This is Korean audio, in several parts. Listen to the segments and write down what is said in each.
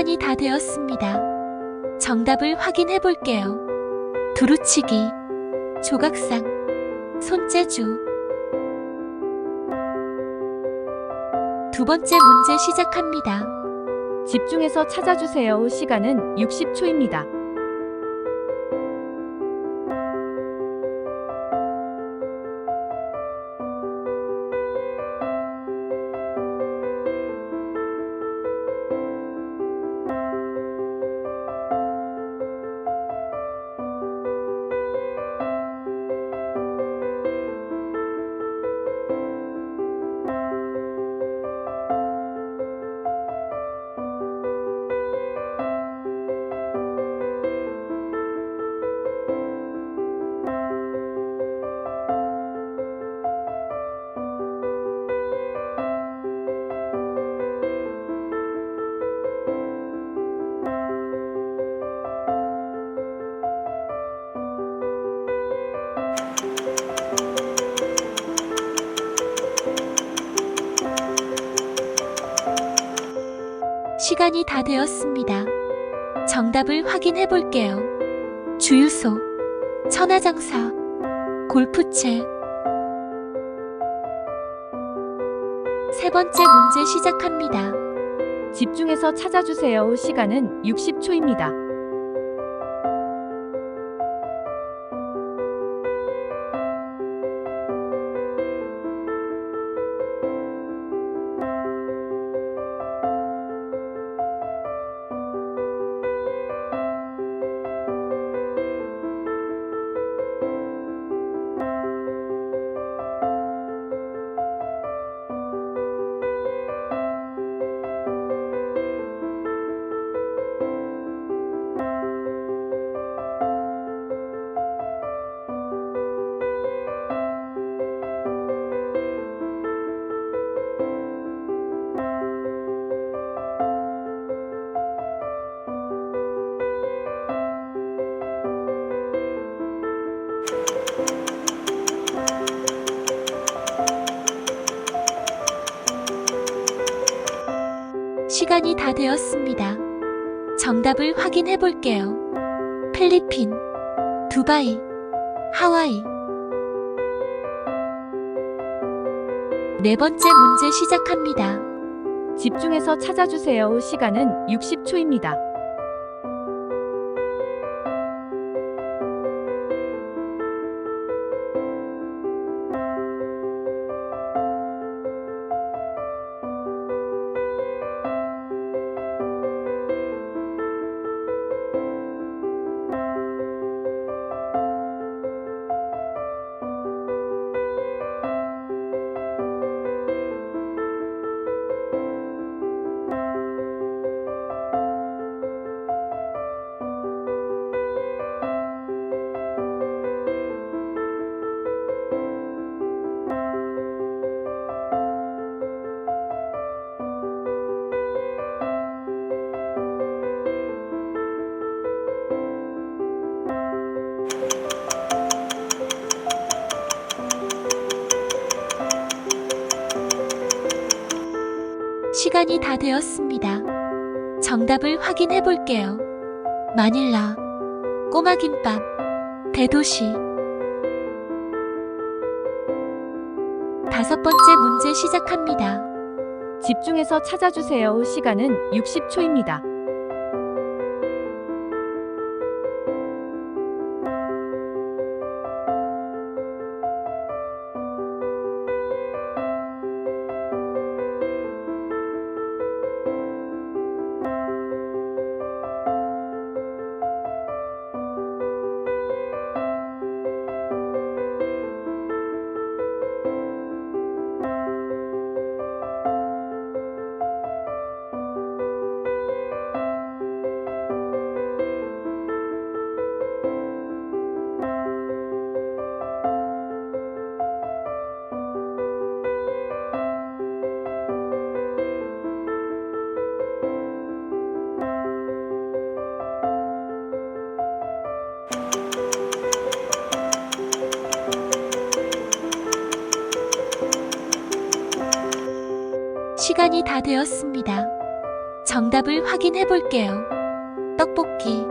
시간이 다 되었습니다. 정답을 확인해 볼게요. 두루치기, 조각상, 손재주. 두 번째 문제 시작합니다. 집중해서 찾아주세요. 시간은 60초입니다. 시간이 다 되었습니다. 정답을 확인해 볼게요. 주유소, 천하장사, 골프채. 세 번째 문제 시작합니다. 집중해서 찾아주세요. 시간은 60초입니다. 시간이 다 되었습니다. 정답을 확인해 볼게요. 필리핀, 두바이, 하와이. 네 번째 문제 시작합니다. 집중해서 찾아주세요. 시간은 60초입니다. 시간이 다 되었습니다. 정답을 확인해 볼게요. 마닐라, 꼬마 김밥, 대도시. 다섯 번째 문제 시작합니다. 집중해서 찾아주세요. 시간은 60초입니다. 시간이 다 되었습니다. 정답을 확인해 볼게요. 떡볶이,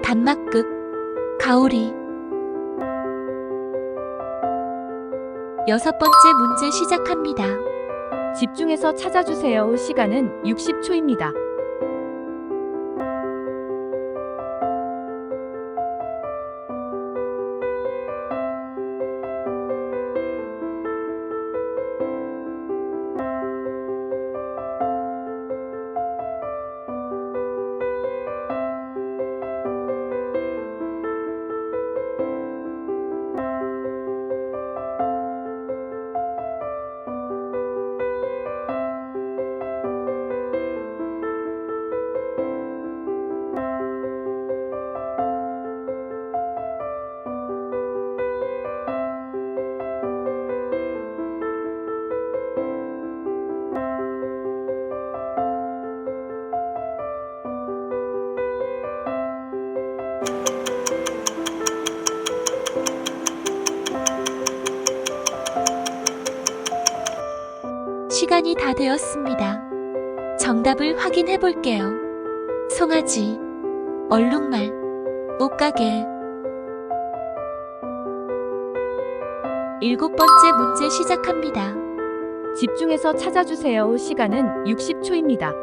단막극, 가오리. 여섯 번째 문제 시작합니다. 집중해서 찾아주세요. 시간은 60초입니다. 시간이 다 되었습니다. 정답을 확인해 볼게요. 송아지, 얼룩말, 옷가게. 일곱 번째 문제 시작합니다. 집중해서 찾아주세요. 시간은 60초입니다.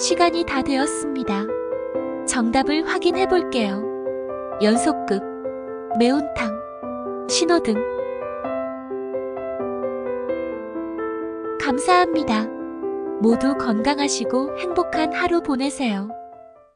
시간이 다 되었습니다. 정답을 확인해 볼게요. 연속극, 매운탕, 신호등. 감사합니다. 모두 건강하시고 행복한 하루 보내세요.